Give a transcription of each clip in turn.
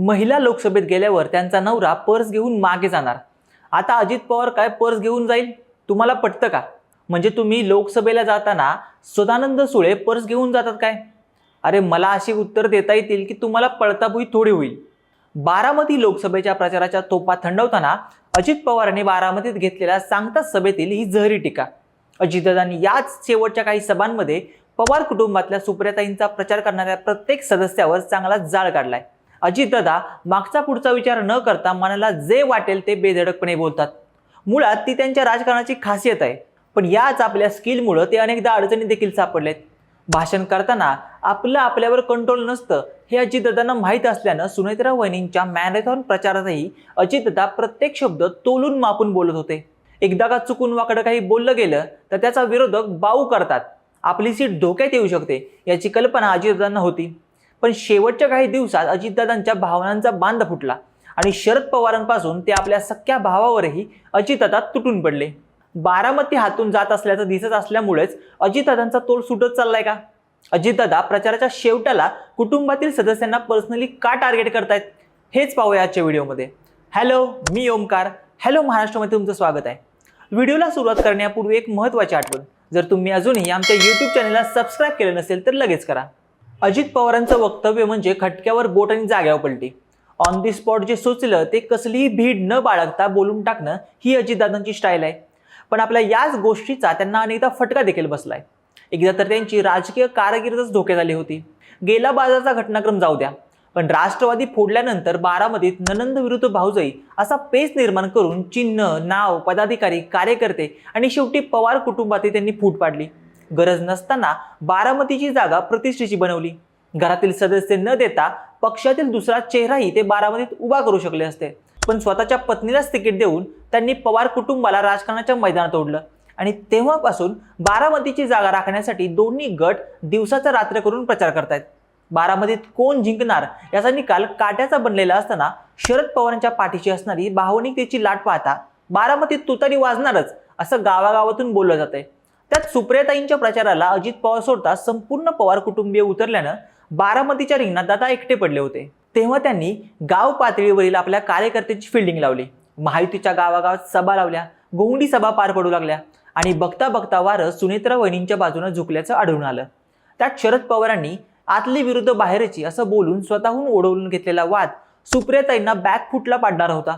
महिला लोकसभेत गेल्यावर त्यांचा नवरा पर्स घेऊन मागे जाणार. आता अजित पवार काय पर्स घेऊन जाईल? तुम्हाला पटतं का? म्हणजे तुम्ही लोकसभेला जाताना सदानंद सुळे पर्स घेऊन जातात काय? अरे मला अशी उत्तर देता येतील की तुम्हाला पळताभुई थोडी होईल. बारामती लोकसभेच्या प्रचाराच्या तोपा थंडवताना अजित पवारांनी बारामतीत घेतलेल्या सांगता सभेतील ही जहरी टीका. अजितदादांनी याच शेवटच्या काही सभांमध्ये पवार कुटुंबातल्या सुप्रियाताईंचा प्रचार करणाऱ्या प्रत्येक सदस्यावर चांगला जाळ काढलाय. अजितदादा मागचा पुढचा विचार न करता मनाला जे वाटेल ते बेधडकपणे बोलतात. मुळात ती त्यांच्या राजकारणाची खासियत आहे पण याच आपल्या स्किलमुळं ते अनेकदा अडचणी देखील सापडलेत. भाषण करताना आपलं आपल्यावर कंट्रोल नसतं हे अजितदादांना माहीत असल्यानं सुनेत्रा वहिनींच्या मॅरेथॉन प्रचारातही अजितदादा प्रत्येक शब्द तोलून मापून बोलत होते. एकदा का चुकून वाकडं काही बोललं गेलं तर त्याचा विरोधक बाऊ करतात. आपली सीट धोक्यात येऊ शकते याची कल्पना अजितदादांना होती. पण शेवटच्या काही दिवसात अजितदादांच्या भावनांचा बांध फुटला आणि शरद पवारांपासून ते आपल्या सख्या भावावरही अजितदादा तुटून पडले. बारामती हातून जात असल्याचं दिसत असल्यामुळेच अजितदादांचा तोल सुटत चाललाय का? अजितदादा प्रचाराच्या शेवटाला कुटुंबातील सदस्यांना पर्सनली का टार्गेट करतायत? हेच पाहूया आजच्या व्हिडिओमध्ये. हॅलो मी ओमकार. हॅलो महाराष्ट्रामध्ये तुमचं स्वागत आहे. व्हिडिओला सुरुवात करण्यापूर्वी एक महत्त्वाची आठवण. जर तुम्ही अजूनही आमच्या यूट्यूब चॅनलला सबस्क्राईब केलं नसेल तर लगेच करा. अजित पवारांचं वक्तव्य म्हणजे खटक्यावर बोट आणि जाग्यावर पलटी. ऑन दी स्पॉट जे सुचलं ते कसलीही भीड न बाळगता बोलून टाकणं ही अजितदादांची स्टाईल आहे. पण आपल्या याच गोष्टीचा त्यांना अनेकदा फटका देखील बसलाय. एकदा तर त्यांची राजकीय कारकिर्दच धोक्यात आली होती. गेला बाजारचा घटनाक्रम जाऊ द्या. पण राष्ट्रवादी फोडल्यानंतर बारामतीत ननंद विरुद्ध भाऊजाई असा पेच निर्माण करून चिन्ह नाव पदाधिकारी कार्यकर्ते आणि शेवटी पवार कुटुंबातही त्यांनी फूट पाडली. गरज नसताना बारामतीची जागा प्रतिष्ठेची बनवली. घरातील सदस्य न देता पक्षातील दुसरा चेहराही ते बारामतीत उभा करू शकले असते. पण स्वतःच्या पत्नीलाच तिकीट देऊन त्यांनी पवार कुटुंबाला राजकारणाच्या मैदानात ओढलं. आणि तेव्हापासून बारामतीची जागा राखण्यासाठी दोन्ही गट दिवसाचा रात्र करून प्रचार करतायत. बारामतीत कोण जिंकणार याचा निकाल काट्याचा बनलेला असताना शरद पवारांच्या पाठीशी असणारी भावनिकतेची लाट पाहता बारामतीत तुतारी वाजणारच असं गावागावातून बोललं जातंय. त्यात सुप्रियाताईंच्या प्रचाराला अजित पवार सोडता संपूर्ण पवार कुटुंबीय उतरल्यानं बारामतीच्या रिंगणात दादा एकटे पडले होते. तेव्हा त्यांनी गाव पातळीवरील आपल्या कार्यकर्त्यांची फिल्डिंग लावली. महायुतीच्या गावागावात सभा लावल्या. गोंडी सभा पार पडू लागल्या. आणि बघता बघता वारं सुनेत्रा वहिनींच्या बाजूनं झुकल्याचं आढळून आलं. त्यात शरद पवारांनी आतली विरुद्ध बाहेरची असं बोलून स्वतःहून ओढवून घेतलेला वाद सुप्रियाताईंना बॅकफुटला पाडणार होता.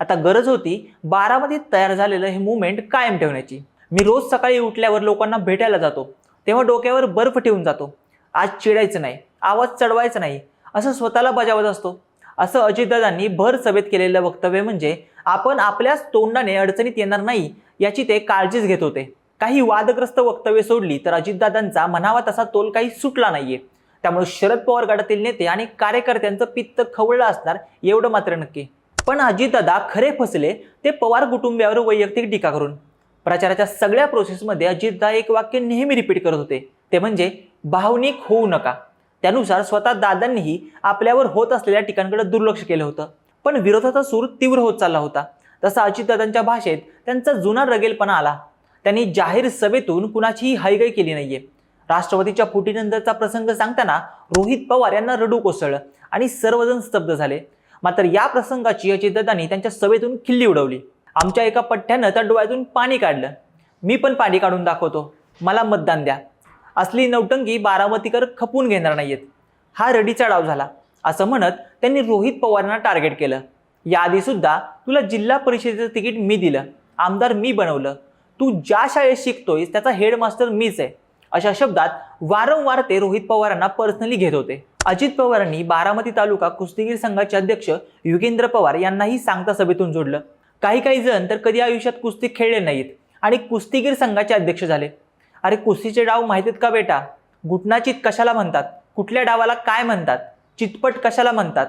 आता गरज होती बारामतीत तयार झालेलं हे मुवमेंट कायम ठेवण्याची. मी रोज सकाळी उठल्यावर लोकांना भेटायला जातो. तेव्हा डोक्यावर बर्फ ठेवून जातो. आज चिडायचं नाही आवाज चढवायचा नाही असं स्वतःला बजावत असतो. असं अजितदादांनी भर सभेत केलेलं वक्तव्य म्हणजे आपण आपल्याच तोंडाने अडचणीत येणार नाही याची ते काळजीच घेत होते. काही वादग्रस्त वक्तव्य सोडली तर अजितदादांचा म्हणावा तसा तोल काही सुटला नाहीये. त्यामुळे शरद पवार गटातील नेते आणि कार्यकर्त्यांचं पित्त खवळलं असणार एवढं मात्र नक्की. पण अजितदादा खरे फसले ते पवार कुटुंबियावर वैयक्तिक टीका करून. प्रचाराच्या सगळ्या प्रोसेसमध्ये अजितदा एक वाक्य नेहमी रिपीट करत होते. ते म्हणजे भावनिक होऊ नका. त्यानुसार स्वतः दादांनीही आपल्यावर होत असलेल्या टीकांकडे दुर्लक्ष केलं होतं. पण विरोधाचा सूर तीव्र होत चालला होता. तसा अजितदादांच्या भाषेत त्यांचा जुना रगेलपणा आला. त्यांनी जाहीर सभेतून कुणाचीही हायगाई केली नाहीये. राष्ट्रवादीच्या फुटीनंतरचा प्रसंग सांगताना रोहित पवार यांना रडू कोसळलं आणि सर्वजण स्तब्ध झाले. मात्र या प्रसंगाची अजितदादांनी त्यांच्या सभेतून खिल्ली उडवली. आमच्या एका पठ्ठ्यानं त्या डोळ्यातून पाणी काढलं. मी पण पाणी काढून दाखवतो. मला मतदान द्या. असली नौटंकी बारामतीकर खपून घेणार नाहीयेत. हा रडीचा डाव झाला. असं म्हणत त्यांनी रोहित पवारांना टार्गेट केलं. याआधीसुद्धा तुला जिल्हा परिषदेचं तिकीट मी दिलं. आमदार मी बनवलं. तू ज्या शाळेत शिकतोयस त्याचा हेडमास्टर मीच आहे. अशा शब्दात वारंवार ते रोहित पवारांना पर्सनली घेत होते. अजित पवारांनी बारामती तालुका कुस्तीगीर संघाचे अध्यक्ष युगेंद्र पवार यांनाही सांगता सभेतून जोडलं. काही काही जण तर कधी आयुष्यात कुस्ती खेळले नाहीत. आणि कुस्तीगीर संघाचे अध्यक्ष झाले. अरे कुस्तीचे डाव माहितीत का बेटा? घुटणाचित कशाला म्हणतात? कुठल्या डावाला काय म्हणतात? चितपट कशाला म्हणतात?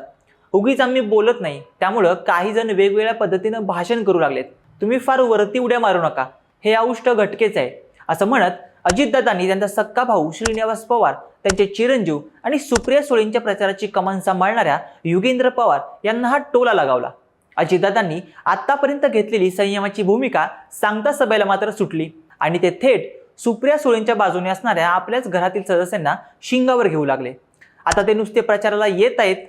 उगीच आम्ही बोलत नाही. त्यामुळं काही जण वेगवेगळ्या पद्धतीनं भाषण करू लागलेत. तुम्ही फार वरती उड्या मारू नका. हे औष्ट घटकेच आहे. असं म्हणत अजितदादांनी त्यांचा सक्का भाऊ श्रीनिवास पवार त्यांचे चिरंजीव आणि सुप्रिया सुळेंच्या प्रचाराची कमान सांभाळणाऱ्या युगेंद्र पवार यांना हा टोला लगावला. अजितदादांनी आतापर्यंत घेतलेली संयमाची भूमिका सांगता सभेला मात्र सुटली. आणि ते थेट सुप्रिया सुळेंच्या बाजूने असणाऱ्या आपल्याच घरातील सदस्यांना शिंगावर घेऊ लागले. आता ते नुसते प्रचाराला येत आहेत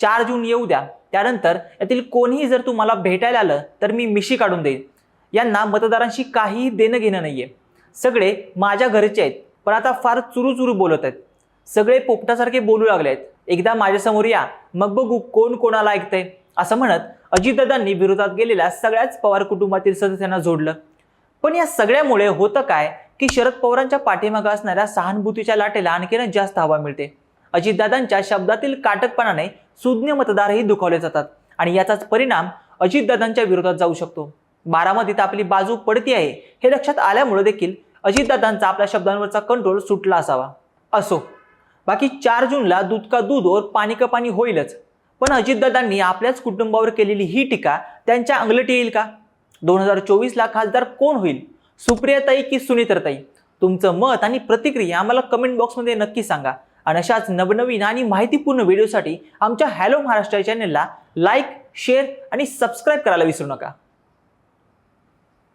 चार जून येऊ द्या. त्यानंतर यातील कोणीही जर तुम्हाला भेटायला आलं तर मी मिशी काढून देईन. यांना मतदारांशी काहीही देणं घेणं नाहीये. सगळे माझ्या घरचे आहेत पण आता फार चुरू चुरू बोलत आहेत. सगळे पोपटासारखे बोलू लागले आहेत. एकदा माझ्यासमोर या मग बघू कोण कोणाला ऐकतंय असं म्हणत अजितदादांनी विरोधात गेलेल्या सगळ्याच पवार कुटुंबातील सदस्यांना जोडलं. पण या सगळ्यामुळे होतं काय की शरद पवारांच्या पाठीमागं असणाऱ्या सहानुभूतीच्या लाटेला आणखीनच जास्त हवा मिळते. अजितदादांच्या शब्दातील काटकपणाने सुज्ञ मतदारही दुखावले जातात आणि याचाच परिणाम अजितदादांच्या विरोधात जाऊ शकतो. बारामतीत आपली बाजू पडती आहे हे लक्षात आल्यामुळे देखील अजितदादांचा आपल्या शब्दांवरचा कंट्रोल सुटला असावा. असो. बाकी चार जूनला दूध का दूध और पाणी का पाणी होईलच. पण अजितदादांनी आपल्याच कुटुंबावर केलेली ही टीका त्यांच्या अंगलटी येईल का? दोन हजार चोवीसला खासदार कोण होईल? सुप्रियाताई की सुनीत्रताई तुमचं मत आणि प्रतिक्रिया आम्हाला कमेंट बॉक्समध्ये नक्की सांगा. आणि अशाच नवनवीन आणि माहितीपूर्ण व्हिडिओसाठी आमच्या हॅलो महाराष्ट्र चॅनलला लाईक शेअर आणि सबस्क्राईब करायला विसरू नका.